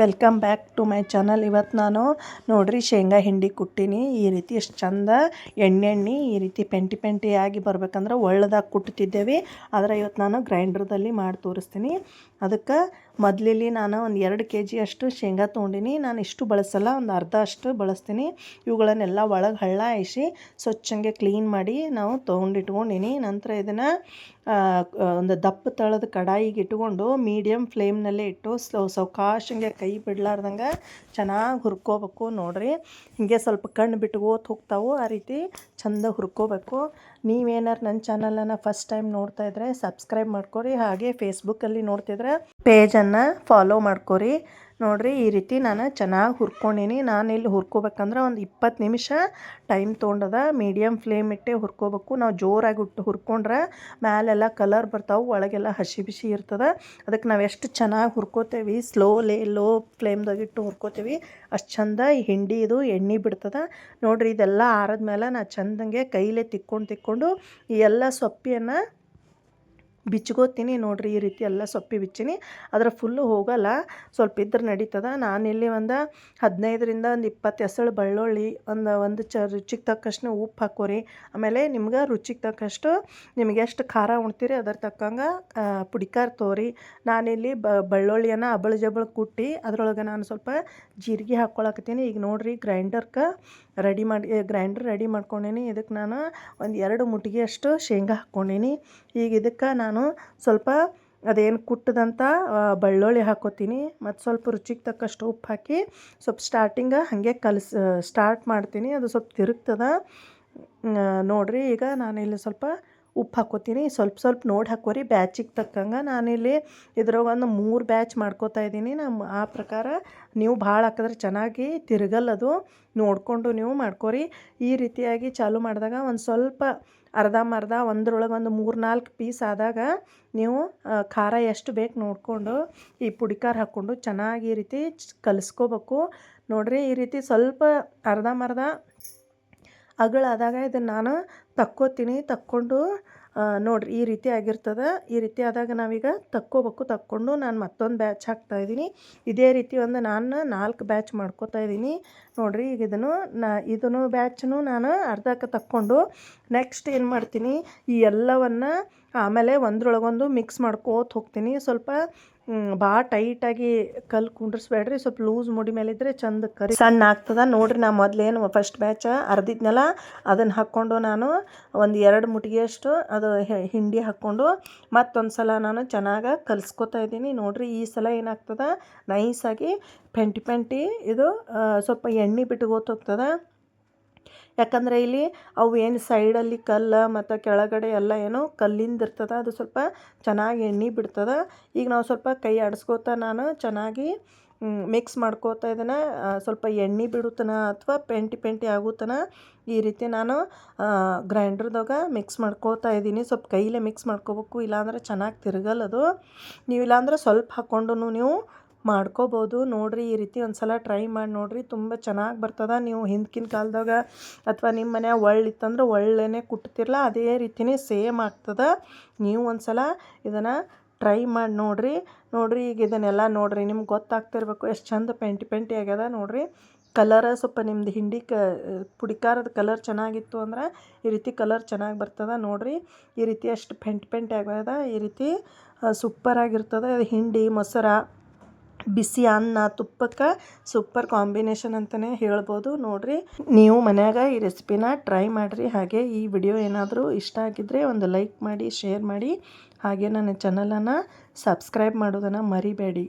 Welcome back to my channel. ಇವತ್ತು ನಾನು ನೋಡ್ರಿ ಶೇಂಗಾ ಹಿಂಡಿ ಕುಟ್ಟಿನಿ. ಈ ರೀತಿ ಎಷ್ಟು ಚಂದ ಎಣ್ಣೆ ಎಣ್ಣೆ ಈ ರೀತಿ ಪೆಂಟಿ ಪೆಂಟಿಯಾಗಿ ಬರ್ಬೇಕಂದ್ರೆ ಒಳ್ಳದಾಗ ಕುಟ್ತಿದ್ದೇವೆ. ಆದರೆ ಇವತ್ತು ನಾನು ಗ್ರೈಂಡ್ರದಲ್ಲಿ ಮಾಡಿ ತೋರಿಸ್ತೀನಿ. ಅದಕ್ಕೆ ಮೊದಲಲ್ಲಿ ನಾನು ಒಂದು ಎರಡು ಕೆ ಜಿ ಅಷ್ಟು ಶೇಂಗಾ ತೊಗೊಂಡಿನಿ. ನಾನು ಇಷ್ಟು ಬಳಸಲ್ಲ, ಒಂದು ಅರ್ಧ ಅಷ್ಟು ಬಳಸ್ತೀನಿ. ಇವುಗಳನ್ನೆಲ್ಲ ಒಳಗೆ ಹಳ್ಳ ಹಾಯಿಸಿ ಸ್ವಚ್ಛಂಗೆ ಕ್ಲೀನ್ ಮಾಡಿ ನಾವು ತೊಗೊಂಡಿಟ್ಕೊಂಡಿನಿ. ನಂತರ ಇದನ್ನು ಒಂದು ದಪ್ಪ ತಳದ ಕಡಾಯಿಗೆ ಇಟ್ಕೊಂಡು ಮೀಡಿಯಮ್ ಫ್ಲೇಮ್ನಲ್ಲೇ ಇಟ್ಟು ಸ್ಲೋ ಸೌಕಾಶಂಗೆ ಕೈ ಬಿಡ್ಲಾರ್ದಂಗೆ ಚೆನ್ನಾಗಿ ಹುರ್ಕೋಬೇಕು ನೋಡಿರಿ. ಹೀಗೆ ಸ್ವಲ್ಪ ಕಣ್ಣು ಬಿಟ್ಕೋತ ಹೋಗ್ತಾವೆ. ಆ ರೀತಿ ಚಂದ ಹುರ್ಕೋಬೇಕು. ನೀವೇನಾರು ನನ್ನ ಚಾನಲನ್ನು ಫಸ್ಟ್ ಟೈಮ್ ನೋಡ್ತಾ ಇದ್ರೆ ಸಬ್ಸ್ಕ್ರೈಬ್ ಮಾಡ್ಕೊರಿ. ಹಾಗೆ ಫೇಸ್ಬುಕ್ಕಲ್ಲಿ ನೋಡ್ತಿದ್ರೆ ಪೇಜನ್ನು ಫಾಲೋ ಮಾಡ್ಕೊರಿ. ನೋಡಿರಿ ಈ ರೀತಿ ನಾನು ಚೆನ್ನಾಗಿ ಹುರ್ಕೊಂಡೀನಿ. ನಾನು ಇಲ್ಲಿ ಹುರ್ಕೋಬೇಕಂದ್ರೆ ಒಂದು ಇಪ್ಪತ್ತು ನಿಮಿಷ ಟೈಮ್ ತೊಗೊಂಡದ. ಮೀಡಿಯಮ್ ಫ್ಲೇಮ್ ಇಟ್ಟೆ ಹುರ್ಕೋಬೇಕು. ನಾವು ಜೋರಾಗಿ ಹುಟ್ಟು ಹುರ್ಕೊಂಡ್ರೆ ಮ್ಯಾಲೆಲ್ಲ ಕಲರ್ ಬರ್ತಾವೆ, ಒಳಗೆಲ್ಲ ಹಸಿ ಬಿಸಿ ಇರ್ತದೆ. ಅದಕ್ಕೆ ನಾವು ಎಷ್ಟು ಚೆನ್ನಾಗಿ ಹುರ್ಕೋತೇವಿ, ಸ್ಲೋ ಲೇ, ಲೋ ಫ್ಲೇಮ್ದಾಗ ಇಟ್ಟು ಹುರ್ಕೋತೀವಿ. ಅಷ್ಟು ಚಂದ ಈ ಹಿಂಡಿ ಇದು ಎಣ್ಣೆ ಬಿಡ್ತದೆ. ನೋಡಿರಿ ಇದೆಲ್ಲ ಆರದ್ಮೇಲೆ ನಾ ಚಂದಂಗೆ ಕೈಲೇ ತಿಕ್ಕೊಂಡು ತಿಕ್ಕೊಂಡು ಈ ಎಲ್ಲ ಸೊಪ್ಪಿಯನ್ನು ಬಿಚ್ಕೋತೀನಿ. ನೋಡಿರಿ ಈ ರೀತಿ ಎಲ್ಲ ಸೊಪ್ಪಿ ಬಿಚ್ಚಿನಿ. ಅದರ ಫುಲ್ಲು ಹೋಗಲ್ಲ. ಸ್ವಲ್ಪ ಇದ್ರೆ ನಡೀತದ. ನಾನಿಲ್ಲಿ ಒಂದು ಹದಿನೈದರಿಂದ ಒಂದು ಇಪ್ಪತ್ತು ಎಸಳು ಬೆಳ್ಳುಳ್ಳಿ, ಒಂದು ಒಂದು ಚ ರುಚಿಗೆ ತಕ್ಕಷ್ಟು ಉಪ್ಪು ಹಾಕೋರಿ. ಆಮೇಲೆ ನಿಮ್ಗೆ ರುಚಿಗೆ ತಕ್ಕಷ್ಟು ನಿಮಗೆ ಎಷ್ಟು ಖಾರ ಉಣ್ತೀರಿ ಅದರ ತಕ್ಕಂಗೆ ಪುಡಿಕಾರ ತೋರಿ. ನಾನಿಲ್ಲಿ ಬೆಳ್ಳುಳ್ಳಿಯನ್ನು ಅಬಳು ಜಬಳು ಕುಟ್ಟಿ, ಅದರೊಳಗೆ ನಾನು ಸ್ವಲ್ಪ ಜೀರಿಗೆ ಹಾಕ್ಕೊಳಕತ್ತೀನಿ ಈಗ ನೋಡಿರಿ ಗ್ರೈಂಡರ್ಗೆ ರೆಡಿ ಮಾಡಿ ಗ್ರೈಂಡರ್ ರೆಡಿ ಮಾಡ್ಕೊಂಡೀನಿ. ಇದಕ್ಕೆ ನಾನು ಒಂದು ಎರಡು ಮುಟ್ಟಿಗೆಯಷ್ಟು ಶೇಂಗಾ ಹಾಕ್ಕೊಂಡೀನಿ ಈಗ ಇದಕ್ಕೆ ನಾನು ಸ್ವಲ್ಪ ಅದೇನು ಕುಟ್ಟದಂಥ ಬೆಳ್ಳುಳ್ಳಿ ಹಾಕೋತೀನಿ. ಮತ್ತು ಸ್ವಲ್ಪ ರುಚಿಗೆ ತಕ್ಕಷ್ಟು ಉಪ್ಪು ಹಾಕಿ ಸ್ವಲ್ಪ ಸ್ಟಾರ್ಟಿಂಗ ಹಾಗೆ ಕಲಸಿ ಸ್ಟಾರ್ಟ್ ಮಾಡ್ತೀನಿ. ಅದು ಸ್ವಲ್ಪ ತಿರುಗ್ತದೆ. ನೋಡಿರಿ ಈಗ ನಾನಿಲ್ಲಿ ಸ್ವಲ್ಪ ಉಪ್ಪು ಹಾಕೋತೀನಿ ಸ್ವಲ್ಪ ಸ್ವಲ್ಪ ನೋಡಿ ಹಾಕೋರಿ ಬ್ಯಾಚಿಗೆ ತಕ್ಕಂಗೆ ನಾನಿಲ್ಲಿ ಇದ್ರಾಗ ಒಂದು ಮೂರು ಬ್ಯಾಚ್ ಮಾಡ್ಕೋತಾ ಇದ್ದೀನಿ. ನಮ್ಮ ಆ ಪ್ರಕಾರ ನೀವು ಭಾಳ ಹಾಕಿದ್ರೆ ಚೆನ್ನಾಗಿ ತಿರುಗಲ್ಲದು ನೋಡಿಕೊಂಡು ನೀವು ಮಾಡ್ಕೋರಿ. ಈ ರೀತಿಯಾಗಿ ಚಾಲು ಮಾಡಿದಾಗ ಒಂದು ಸ್ವಲ್ಪ ಅರ್ಧಂಬರ್ಧ ಒಂದ್ರೊಳಗೆ ಒಂದು ಮೂರು ನಾಲ್ಕು ಪೀಸ್ ಆದಾಗ ನೀವು ಖಾರ ಎಷ್ಟು ಬೇಕು ನೋಡಿಕೊಂಡು ಈ ಪುಡಿ ಖಾರ ಹಾಕ್ಕೊಂಡು ಚೆನ್ನಾಗಿ ಈ ರೀತಿ ಕಲಿಸ್ಕೋಬೇಕು. ನೋಡಿರಿ ಈ ರೀತಿ ಸ್ವಲ್ಪ ಅರ್ಧಂಬರ್ಧ ಅಗಳಾದಾಗ ಇದನ್ನು ನಾನು ತಕ್ಕೋತೀನಿ, ತಕ್ಕೊಂಡು ನೋಡಿರಿ ಈ ರೀತಿ ಆಗಿರ್ತದೆ. ಈ ರೀತಿ ಆದಾಗ ನಾವೀಗ ತಕ್ಕೋಬೇಕು, ತಕ್ಕೊಂಡು ನಾನು ಮತ್ತೊಂದು ಬ್ಯಾಚ್ ಹಾಕ್ತಾ ಇದ್ದೀನಿ ಇದೇ ರೀತಿ ಒಂದು ನಾನು ನಾಲ್ಕು ಬ್ಯಾಚ್ ಮಾಡ್ಕೋತಾ ಇದ್ದೀನಿ ನೋಡಿರಿ ಈಗ ಇದನ್ನು ನಾ, ಇದನ್ನು ಬ್ಯಾಚನ್ನು ನಾನು ಅರ್ಧಕ್ಕೆ ತಕ್ಕೊಂಡು ನೆಕ್ಸ್ಟ್ ಏನು ಮಾಡ್ತೀನಿ, ಈ ಎಲ್ಲವನ್ನು ಆಮೇಲೆ ಒಂದ್ರೊಳಗೊಂದು ಮಿಕ್ಸ್ ಮಾಡ್ಕೋತ ಹೋಗ್ತೀನಿ. ಸ್ವಲ್ಪ ಭಾಳ ಟೈಟಾಗಿ ಕಲ್ಲು ಕುಂಡ್ರಿಸ್ಬೇಡ್ರಿ. ಸ್ವಲ್ಪ ಲೂಸ್ ಮುಡಿ ಮೇಲೆ ಇದ್ದರೆ ಚಂದ ಕರಿ. ಸಣ್ಣ ಆಗ್ತದೆ. ನೋಡಿರಿ ನಾ ಮೊದಲೇನು ಫಸ್ಟ್ ಬ್ಯಾಚ್ ಅರ್ದಿದ್ನಲ್ಲ ಅದನ್ನು ಹಾಕ್ಕೊಂಡು ನಾನು ಒಂದು ಎರಡು ಮುಟ್ಟಿಗೆಯಷ್ಟು ಅದು ಹಿಂಡಿ ಹಾಕ್ಕೊಂಡು ಮತ್ತೊಂದು ಸಲ ನಾನು ಚೆನ್ನಾಗಿ ಕಲಿಸ್ಕೊತಾ ಇದ್ದೀನಿ. ನೋಡಿರಿ ಈ ಸಲ ಏನಾಗ್ತದೆ ನೈಸಾಗಿ ಪೆಂಟಿ ಪೆಂಟಿ ಇದು ಸ್ವಲ್ಪ ಎಣ್ಣೆ ಬಿಟ್ಟು ಹೋಗ್ತದೆ. ಯಾಕಂದರೆ ಇಲ್ಲಿ ಅವು ಏನು ಸೈಡಲ್ಲಿ ಕಲ್ಲು ಮತ್ತು ಕೆಳಗಡೆ ಎಲ್ಲ ಏನೋ ಕಲ್ಲಿಂದ ಇರ್ತದೆ, ಅದು ಸ್ವಲ್ಪ ಚೆನ್ನಾಗಿ ಎಣ್ಣೆ ಬಿಡ್ತದೆ. ಈಗ ನಾವು ಸ್ವಲ್ಪ ಕೈ ಆಡಿಸ್ಕೋತ ನಾನು ಚೆನ್ನಾಗಿ ಮಿಕ್ಸ್ ಮಾಡ್ಕೋತಾ ಇದನ್ನು ಸ್ವಲ್ಪ ಎಣ್ಣೆ ಬಿಡುತ್ತನ ಅಥವಾ ಪೆಂಟಿ ಪೆಂಟಿ ಆಗುತ್ತನ ಈ ರೀತಿ ನಾನು ಗ್ರೈಂಡ್ರದಾಗ ಮಿಕ್ಸ್ ಮಾಡ್ಕೋತಾ ಇದ್ದೀನಿ ಸ್ವಲ್ಪ ಕೈಲೇ ಮಿಕ್ಸ್ ಮಾಡ್ಕೋಬೇಕು, ಇಲ್ಲಾಂದ್ರೆ ಚೆನ್ನಾಗಿ ತಿರುಗಲ್ಲದು. ನೀವು ಇಲ್ಲಾಂದ್ರೆ ಸ್ವಲ್ಪ ಹಾಕ್ಕೊಂಡು ನೀವು ಮಾಡ್ಕೋಬೋದು. ನೋಡಿರಿ, ಈ ರೀತಿ ಒಂದು ಸಲ ಟ್ರೈ ಮಾಡಿ ನೋಡಿರಿ, ತುಂಬ ಚೆನ್ನಾಗಿ ಬರ್ತದೆ. ನೀವು ಹಿಂದ್ಕಿನ ಕಾಲದಾಗ ಅಥವಾ ನಿಮ್ಮ ಮನೆ ಒಳ್ಳೆ ಇತ್ತಂದ್ರೆ ಒಳ್ಳೆನೇ ಕುಟ್ತಿರಲ್ಲ ಅದೇ ರೀತಿಯೇ ಸೇಮ್ ಆಗ್ತದೆ. ನೀವು ಒಂದು ಸಲ ಇದನ್ನು ಟ್ರೈ ಮಾಡಿ ನೋಡಿರಿ. ನೋಡಿರಿ, ಈಗ ಇದನ್ನೆಲ್ಲ ನೋಡಿರಿ, ನಿಮ್ಗೆ ಗೊತ್ತಾಗ್ತಿರ್ಬೇಕು ಎಷ್ಟು ಚಂದ ಪೆಂಟಿ ಪೆಂಟಿ ಆಗ್ಯದ ನೋಡಿರಿ. ಕಲರ ಸ್ವಲ್ಪ ನಿಮ್ಮದು ಹಿಂಡಿ ಕ, ಪುಡಿಕಾರದ ಕಲರ್ ಚೆನ್ನಾಗಿತ್ತು ಅಂದ್ರೆ ಈ ರೀತಿ ಕಲರ್ ಚೆನ್ನಾಗಿ ಬರ್ತದೆ ನೋಡಿರಿ. ಈ ರೀತಿ ಅಷ್ಟು ಪೆಂಟ್ ಪೆಂಟ್ ಆಗ್ಯದ. ಈ ರೀತಿ ಸೂಪರಾಗಿರ್ತದೆ ಹಿಂಡಿ, ಮೊಸರು ಬಿಸಿ ಅನ್ನ, ತುಪ್ಪಕ್ಕೆ ಸೂಪರ್ ಕಾಂಬಿನೇಷನ್ ಅಂತಲೇ ಹೇಳ್ಬೋದು. ನೋಡಿರಿ, ನೀವು ಮನ್ಯಾಗ ಈ ರೆಸಿಪಿನ ಟ್ರೈ ಮಾಡಿರಿ. ಹಾಗೆ ಈ ವಿಡಿಯೋ ಏನಾದರೂ ಇಷ್ಟ ಆಗಿದ್ದರೆ ಒಂದು ಲೈಕ್ ಮಾಡಿ ಶೇರ್ ಮಾಡಿ. ಹಾಗೆ ನನ್ನ ಚಾನಲನ್ನು ಸಬ್ಸ್ಕ್ರೈಬ್ ಮಾಡೋದನ್ನು ಮರಿಬೇಡಿ.